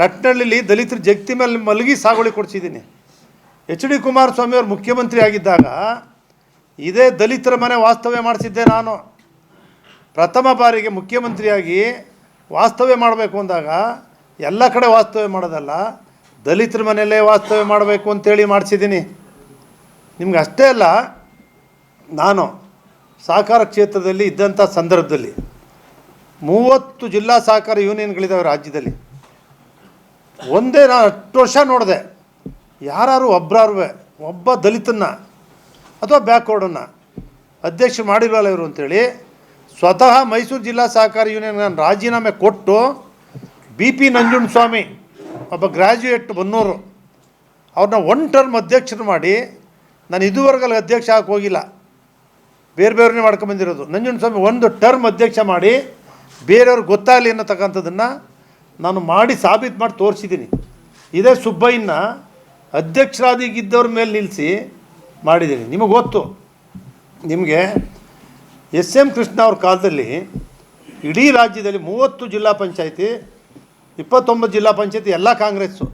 ರಟ್ನಳ್ಳಿಲಿ ದಲಿತರ ಜಗತಿ ಮೇಲೆ ಮಲಗಿ ಸಾಗುವಳಿ ಕೊಡಿಸಿದ್ದೀನಿ. ಎಚ್ ಡಿ ಕುಮಾರಸ್ವಾಮಿ ಅವರು ಮುಖ್ಯಮಂತ್ರಿ ಆಗಿದ್ದಾಗ ಇದೇ ದಲಿತರ ಮನೆ ವಾಸ್ತವ್ಯ ಮಾಡಿಸಿದ್ದೆ ನಾನು. ಪ್ರಥಮ ಬಾರಿಗೆ ಮುಖ್ಯಮಂತ್ರಿಯಾಗಿ ವಾಸ್ತವ್ಯ ಮಾಡಬೇಕು ಅಂದಾಗ ಎಲ್ಲ ಕಡೆ ವಾಸ್ತವ್ಯ ಮಾಡೋದಲ್ಲ, ದಲಿತರ ಮನೆಯಲ್ಲೇ ವಾಸ್ತವ್ಯ ಮಾಡಬೇಕು ಅಂತೇಳಿ ಮಾಡಿಸಿದ್ದೀನಿ. ನಿಮ್ಗೆ ಅಷ್ಟೇ ಅಲ್ಲ, ನಾನು ಸಹಕಾರ ಕ್ಷೇತ್ರದಲ್ಲಿ ಇದ್ದಂಥ ಸಂದರ್ಭದಲ್ಲಿ ಮೂವತ್ತು ಜಿಲ್ಲಾ ಸಹಕಾರ ಯೂನಿಯನ್ಗಳಿದ್ದಾವೆ ರಾಜ್ಯದಲ್ಲಿ. ಒಂದೇ ನಾನು ಹತ್ತು ವರ್ಷ ನೋಡಿದೆ. ಯಾರು ಒಬ್ಬರಾರು ಒಬ್ಬ ದಲಿತನ್ನ ಅಥವಾ ಬ್ಯಾಕ್ವರ್ಡನ್ನು ಅಧ್ಯಕ್ಷ ಮಾಡಿಲ್ವಲ್ಲ ಇವರು ಅಂತೇಳಿ, ಸ್ವತಃ ಮೈಸೂರು ಜಿಲ್ಲಾ ಸಹಕಾರಿ ಯೂನಿಯನ್ ನಾನು ರಾಜೀನಾಮೆ ಕೊಟ್ಟು ಬಿ ಪಿ ನಂಜುಂಡಸ್ವಾಮಿ ಒಬ್ಬ ಗ್ರ್ಯಾಜುಯೇಟ್ ಬನ್ನೋರು, ಅವ್ರನ್ನ ಒನ್ ಟರ್ಮ್ ಅಧ್ಯಕ್ಷರು ಮಾಡಿ ನಾನು ಇದುವರೆಗೆ ಅಲ್ಲಿ ಅಧ್ಯಕ್ಷ ಆಗಕ್ಕೆ ಹೋಗಿಲ್ಲ. ಬೇರೆ ಬೇರೆನೇ ಮಾಡ್ಕೊಂಬಂದಿರೋದು ನಂಜುಂಡಸ್ವಾಮಿ ಒಂದು ಟರ್ಮ್ ಅಧ್ಯಕ್ಷ ಮಾಡಿ ಬೇರೆಯವ್ರಿಗೆ ಗೊತ್ತಾಗಲಿ ಅನ್ನತಕ್ಕಂಥದ್ದನ್ನು ನಾನು ಮಾಡಿ ಸಾಬೀತು ಮಾಡಿ ತೋರಿಸಿದ್ದೀನಿ. ಇದೇ ಸುಬ್ಬಯ್ಯನ ಅಧ್ಯಕ್ಷರಾದಿಗಿದ್ದವ್ರ ಮೇಲೆ ನಿಲ್ಲಿಸಿ ಮಾಡಿದ್ದೀನಿ. ನಿಮಗೆ ಗೊತ್ತು. ನಿಮಗೆ ಎಸ್ ಎಂ ಕೃಷ್ಣ ಅವ್ರ ಕಾಲದಲ್ಲಿ ಇಡೀ ರಾಜ್ಯದಲ್ಲಿ ಮೂವತ್ತು ಜಿಲ್ಲಾ ಪಂಚಾಯಿತಿ, ಇಪ್ಪತ್ತೊಂಬತ್ತು ಜಿಲ್ಲಾ ಪಂಚಾಯತಿ ಎಲ್ಲ ಕಾಂಗ್ರೆಸ್ಸು.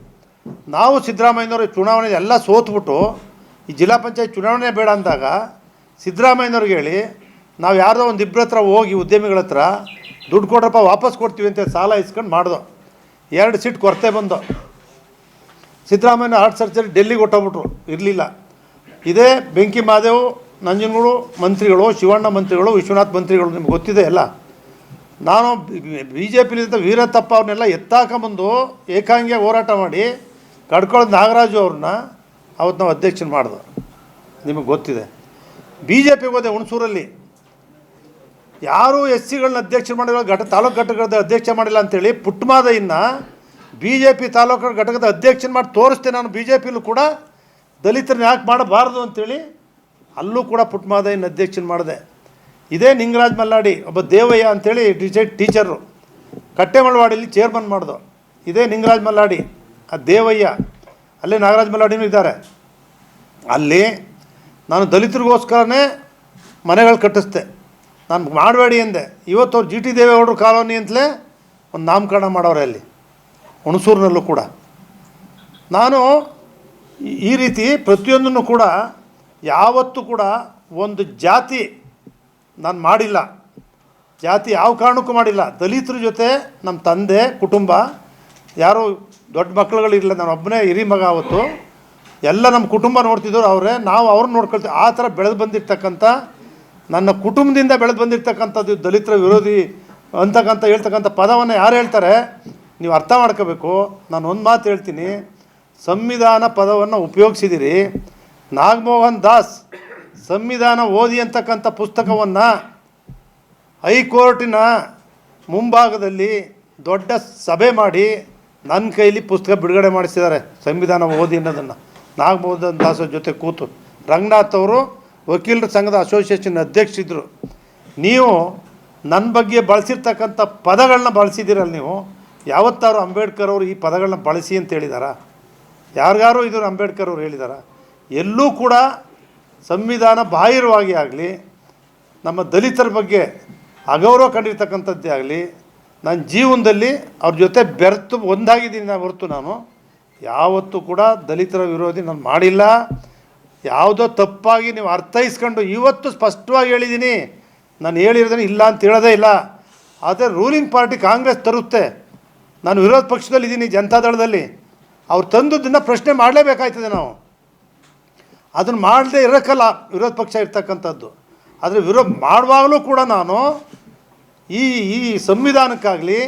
ನಾವು ಸಿದ್ದರಾಮಯ್ಯನವರು ಚುನಾವಣೆ ಎಲ್ಲ ಸೋತ್ಬಿಟ್ಟು ಈ ಜಿಲ್ಲಾ ಪಂಚಾಯತ್ ಚುನಾವಣೆ ಬೇಡ ಅಂದಾಗ ಸಿದ್ದರಾಮಯ್ಯನವ್ರಿಗೆ ಹೇಳಿ, ನಾವು ಯಾರದೋ ಒಂದು ಇಬ್ಬರ ಹತ್ರ ಹೋಗಿ ಉದ್ಯಮಿಗಳ ಹತ್ರ ದುಡ್ಡು ಕೊಡ್ರಪ್ಪ, ವಾಪಸ್ ಕೊಡ್ತೀವಿ ಅಂತ ಸಾಲ ಇಸ್ಕೊಂಡು ಮಾಡ್ದೋ. ಎರಡು ಸೀಟ್ ಕೊರತೆ ಬಂದು. ಸಿದ್ದರಾಮಯ್ಯ ಹಾರ್ಟ್ ಸರ್ಜರಿ ಡೆಲ್ಲಿಗೆ ಹೊಟ್ಟೋಗ್ಬಿಟ್ರು ಇರಲಿಲ್ಲ. ಇದೇ ಬೆಂಕಿ ಮಹಾದೇವ್ ನಂಜನಗೂಡು ಮಂತ್ರಿಗಳು, ಶಿವಣ್ಣ ಮಂತ್ರಿಗಳು, ವಿಶ್ವನಾಥ್ ಮಂತ್ರಿಗಳು, ನಿಮ್ಗೆ ಗೊತ್ತಿದೆ ಎಲ್ಲ ನಾನು ಬಿ ಜೆ ಪಿಲಿದ್ದ ವೀರತಪ್ಪ ಅವ್ರನ್ನೆಲ್ಲ ಎತ್ತಾಕೊಂಬಂದು ಏಕಾಂಗಿ ಹೋರಾಟ ಮಾಡಿ ಕಡ್ಕೊಳ್ಳೋದು ನಾಗರಾಜು ಅವ್ರನ್ನ ಅವತ್ತು ನಾವು ಅಧ್ಯಕ್ಷನ ಮಾಡ್ದು. ನಿಮಗೆ ಗೊತ್ತಿದೆ. ಬಿ ಜೆ ಪಿಗೆ ಹೋದೆ ಹುಣಸೂರಲ್ಲಿ. ಯಾರೂ ಎಸ್ ಸಿಗಳನ್ನ ಅಧ್ಯಕ್ಷ ಮಾಡಿಲ್ಲ, ಘಟ, ತಾಲೂಕು ಘಟಕದ ಅಧ್ಯಕ್ಷ ಮಾಡಿಲ್ಲ ಅಂತೇಳಿ ಪುಟ್ಟಮಾದಯ್ಯನ ಬಿ ಜೆ ಪಿ ತಾಲೂಕು ಘಟಕದ ಅಧ್ಯಕ್ಷನ ಮಾಡಿ ತೋರಿಸ್ತೇನೆ ನಾನು ಬಿ ಜೆ ಪಿಲೂ ಕೂಡ ದಲಿತರನ್ನ ಯಾಕೆ ಮಾಡಬಾರ್ದು ಅಂತೇಳಿ ಅಲ್ಲೂ ಕೂಡ ಪುಟ್ಟಮಾದಯ್ಯನ ಅಧ್ಯಕ್ಷನ ಮಾಡಿದೆ. ಇದೇ ನಿಂಗರಾಜ್ ಮಲ್ಲಾಡಿ, ಒಬ್ಬ ದೇವಯ್ಯ ಅಂತೇಳಿ ಟೀಚರ್ ಟೀಚರು ಕಟ್ಟೆಮಳವಾಡಿಲಿ ಚೇರ್ಮನ್ ಮಾಡಿದ್ರು ಇದೇ ನಿಂಗರಾಜ್ ಮಲ್ಲಾಡಿ, ಆ ದೇವಯ್ಯ. ಅಲ್ಲೇ ನಾಗರಾಜ್ ಮಲ್ಲಾಡಿನೂ ಇದ್ದಾರೆ. ಅಲ್ಲಿ ನಾನು ದಲಿತರಿಗೋಸ್ಕರನೇ ಮನೆಗಳು ಕಟ್ಟಿಸ್ದೆ ನಾನು ಮಾಡಬೇಡಿ ಅಂದೆ ಇವತ್ತು ಅವ್ರು ಜಿ ಟಿ ದೇವೇಗೌಡರು ಕಾಲೋನಿ ಅಂತಲೇ ಒಂದು ನಾಮಕರಣ ಮಾಡೋರೆ ಅಲ್ಲಿ, ಹುಣಸೂರಿನಲ್ಲೂ ಕೂಡ. ನಾನು ಈ- ರೀತಿ ಪ್ರತಿಯೊಂದನ್ನು ಕೂಡ ಯಾವತ್ತೂ ಕೂಡ ಒಂದು ಜಾತಿ ನಾನು ಮಾಡಿಲ್ಲ. ಜಾತಿ ಯಾವ ಕಾರಣಕ್ಕೂ ಮಾಡಿಲ್ಲ. ದಲಿತರ ಜೊತೆ ನಮ್ಮ ತಂದೆ, ಕುಟುಂಬ, ಯಾರು ದೊಡ್ಡ ಮಕ್ಕಳುಗಳಿರಲಿಲ್ಲ, ನಾನು ಒಬ್ಬನೇ ಹಿರಿ ಮಗ ಅವತ್ತು. ಎಲ್ಲ ನಮ್ಮ ಕುಟುಂಬ ನೋಡ್ತಿದ್ರು ಅವರೇ. ನಾವು ಅವ್ರನ್ನ ನೋಡ್ಕೊಳ್ತೀವಿ. ಆ ಥರ ಬೆಳೆದು ಬಂದಿರ್ತಕ್ಕಂಥ ನನ್ನ ಕುಟುಂಬದಿಂದ ಬೆಳೆದು ಬಂದಿರ್ತಕ್ಕಂಥದ್ದು ದಲಿತರ ವಿರೋಧಿ ಅಂತಕ್ಕಂಥ, ಹೇಳ್ತಕ್ಕಂಥ ಪದವನ್ನು ಯಾರು ಹೇಳ್ತಾರೆ? ನೀವು ಅರ್ಥ ಮಾಡ್ಕೋಬೇಕು. ನಾನು ಒಂದು ಮಾತು ಹೇಳ್ತೀನಿ. ಸಂವಿಧಾನ ಪದವನ್ನು ಉಪಯೋಗಿಸಿದಿರಿ. ನಾಗಮೋಹನ್ ದಾಸ್ ಸಂವಿಧಾನ ಓದಿ ಅಂತಕ್ಕಂಥ ಪುಸ್ತಕವನ್ನು ಹೈಕೋರ್ಟಿನ ಮುಂಭಾಗದಲ್ಲಿ ದೊಡ್ಡ ಸಭೆ ಮಾಡಿ ನನ್ನ ಕೈಲಿ ಪುಸ್ತಕ ಬಿಡುಗಡೆ ಮಾಡಿಸಿದ್ದಾರೆ. ಸಂವಿಧಾನ ಓದಿ ಅನ್ನೋದನ್ನು. ನಾಗಮೋಹನ್ ದಾಸ್ ಜೊತೆ ಕೂತು. ರಂಗನಾಥ್ ಅವರು ವಕೀಲರ ಸಂಘದ ಅಸೋಸಿಯೇಷನ್ ಅಧ್ಯಕ್ಷರಿದ್ದರು ನೀವು ನನ್ನ ಬಗ್ಗೆ ಬಳಸಿರ್ತಕ್ಕಂಥ ಪದಗಳನ್ನ ಬಳಸಿದ್ದೀರಲ್ಲ ನೀವು, ಯಾವತ್ತಾರು ಅಂಬೇಡ್ಕರ್ ಅವರು ಈ ಪದಗಳನ್ನ ಬಳಸಿ ಅಂತ ಹೇಳಿದಾರಾ? ಯಾರಿಗಾರು ಇದು ಅಂಬೇಡ್ಕರ್ ಅವರು ಹೇಳಿದಾರ? ಎಲ್ಲೂ ಕೂಡ ಸಂವಿಧಾನ ಬಾಹಿರವಾಗಿ ಆಗಲಿ, ನಮ್ಮ ದಲಿತರ ಬಗ್ಗೆ ಅಗೌರವ ಕಂಡಿರ್ತಕ್ಕಂಥದ್ದೇ ಆಗಲಿ ನನ್ನ ಜೀವನದಲ್ಲಿ ಅವ್ರ ಜೊತೆ ಬೆರೆತು ಒಂದಾಗಿದ್ದೀನಿ ಹೊರತು ನಾನು, ಯಾವತ್ತೂ ಕೂಡ ದಲಿತರ ವಿರೋಧಿ ನಾನು ಮಾಡಿಲ್ಲ. ಯಾವುದೋ ತಪ್ಪಾಗಿ ನೀವು ಅರ್ಥೈಸ್ಕೊಂಡು ಇವತ್ತು ಸ್ಪಷ್ಟವಾಗಿ ಹೇಳಿದ್ದೀನಿ. ನಾನು ಹೇಳಿರೋದನ್ನು ಇಲ್ಲ ಅಂತ ಹೇಳೋದೇ ಇಲ್ಲ. ಆದರೆ ರೂಲಿಂಗ್ ಪಾರ್ಟಿ ಕಾಂಗ್ರೆಸ್ ತರುತ್ತೆ. ನಾನು ವಿರೋಧ ಪಕ್ಷದಲ್ಲಿದ್ದೀನಿ ಜನತಾದಳದಲ್ಲಿ ಅವ್ರು ತಂದದ್ದನ್ನು ಪ್ರಶ್ನೆ ಮಾಡಲೇಬೇಕಾಯ್ತದೆ ನಾವು. ಅದನ್ನು ಮಾಡದೇ ಇರೋಕ್ಕಲ್ಲ ವಿರೋಧ ಪಕ್ಷ ಇರ್ತಕ್ಕಂಥದ್ದು. ಆದರೆ ವಿರೋಧ ಮಾಡುವಾಗಲೂ ಕೂಡ ನಾನು ಈ ಈ ಸಂವಿಧಾನಕ್ಕಾಗಲಿ,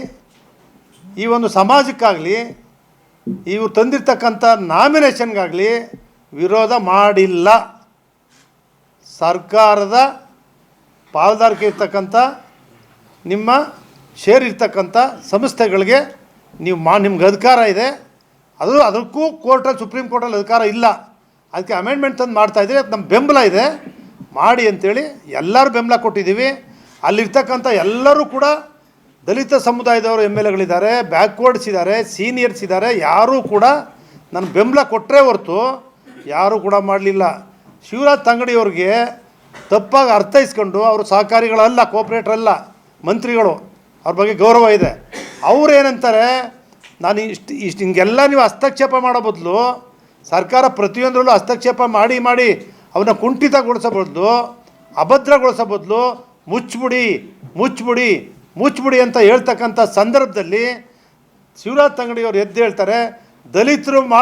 ಈ ಒಂದು ಸಮಾಜಕ್ಕಾಗಲಿ, ಇವ್ರು ತಂದಿರ್ತಕ್ಕಂಥ ನಾಮಿನೇಷನ್ಗಾಗಲಿ ವಿರೋಧ ಮಾಡಿಲ್ಲ. ಸರ್ಕಾರದ ಪಾಲ್ದಾರಿಕೆ ಇರ್ತಕ್ಕಂಥ, ನಿಮ್ಮ ಶೇರ್ ಇರ್ತಕ್ಕಂಥ ಸಂಸ್ಥೆಗಳಿಗೆ ನೀವು ಮಾ, ನಿಮ್ಗೆ ಅಧಿಕಾರ ಇದೆ. ಅದು, ಅದಕ್ಕೂ ಕೋರ್ಟಲ್ಲಿ, ಸುಪ್ರೀಂ ಕೋರ್ಟಲ್ಲಿ ಅಧಿಕಾರ ಇಲ್ಲ. ಅದಕ್ಕೆ ಅಮೆಂಡ್ಮೆಂಟ್ ತಂದು ಮಾಡ್ತಾಯಿದ್ರೆ ಅದು ನಮ್ಮ ಬೆಂಬಲ ಇದೆ. ಮಾಡಿ ಅಂತೇಳಿ ಎಲ್ಲರೂ ಬೆಂಬಲ ಕೊಟ್ಟಿದ್ದೀವಿ. ಅಲ್ಲಿರ್ತಕ್ಕಂಥ ಎಲ್ಲರೂ ಕೂಡ ದಲಿತ ಸಮುದಾಯದವರು ಎಂ ಎಲ್ ಎಗಳಿದ್ದಾರೆ ಬ್ಯಾಕ್ವರ್ಡ್ಸ್ ಇದ್ದಾರೆ ಸೀನಿಯರ್ಸ್ ಇದ್ದಾರೆ, ಯಾರೂ ಕೂಡ ನನ್ನ ಬೆಂಬಲ ಕೊಟ್ಟರೆ ಹೊರತು ಯಾರೂ ಕೂಡ ಮಾಡಲಿಲ್ಲ. ಶಿವರಾಜ್ ತಂಗಡಿಯವ್ರಿಗೆ ತಪ್ಪಾಗಿ ಅರ್ಥೈಸ್ಕೊಂಡು ಅವರು ಸಹಕಾರಿಗಳಲ್ಲ ಕೋಪ್ರೇಟ್ರ್ ಅಲ್ಲ, ಮಂತ್ರಿಗಳು, ಅವ್ರ ಬಗ್ಗೆ ಗೌರವ ಇದೆ. ಅವ್ರು ಏನಂತಾರೆ ನಾನು ಇಷ್ಟು ಇಷ್ಟು, ಹಿಂಗೆಲ್ಲ ನೀವು ಹಸ್ತಕ್ಷೇಪ ಮಾಡೋ ಬದಲು, ಸರ್ಕಾರ ಪ್ರತಿಯೊಂದರಲ್ಲೂ ಹಸ್ತಕ್ಷೇಪ ಮಾಡಿ ಮಾಡಿ ಅವನ್ನ ಕುಂಠಿತಗೊಳಿಸೋ ಬದಲು ಅಭದ್ರಗೊಳಿಸೋ ಬದಲು ಮುಚ್ಚಿಬಿಡಿ ಮುಚ್ಚಿಬಿಡಿ ಮುಚ್ಚಿಬಿಡಿ ಅಂತ ಹೇಳ್ತಕ್ಕಂಥ ಸಂದರ್ಭದಲ್ಲಿ ಶಿವರಾಜ್ ತಂಗಡಿಯವರು ಎದ್ದು ಹೇಳ್ತಾರೆ, ದಲಿತರು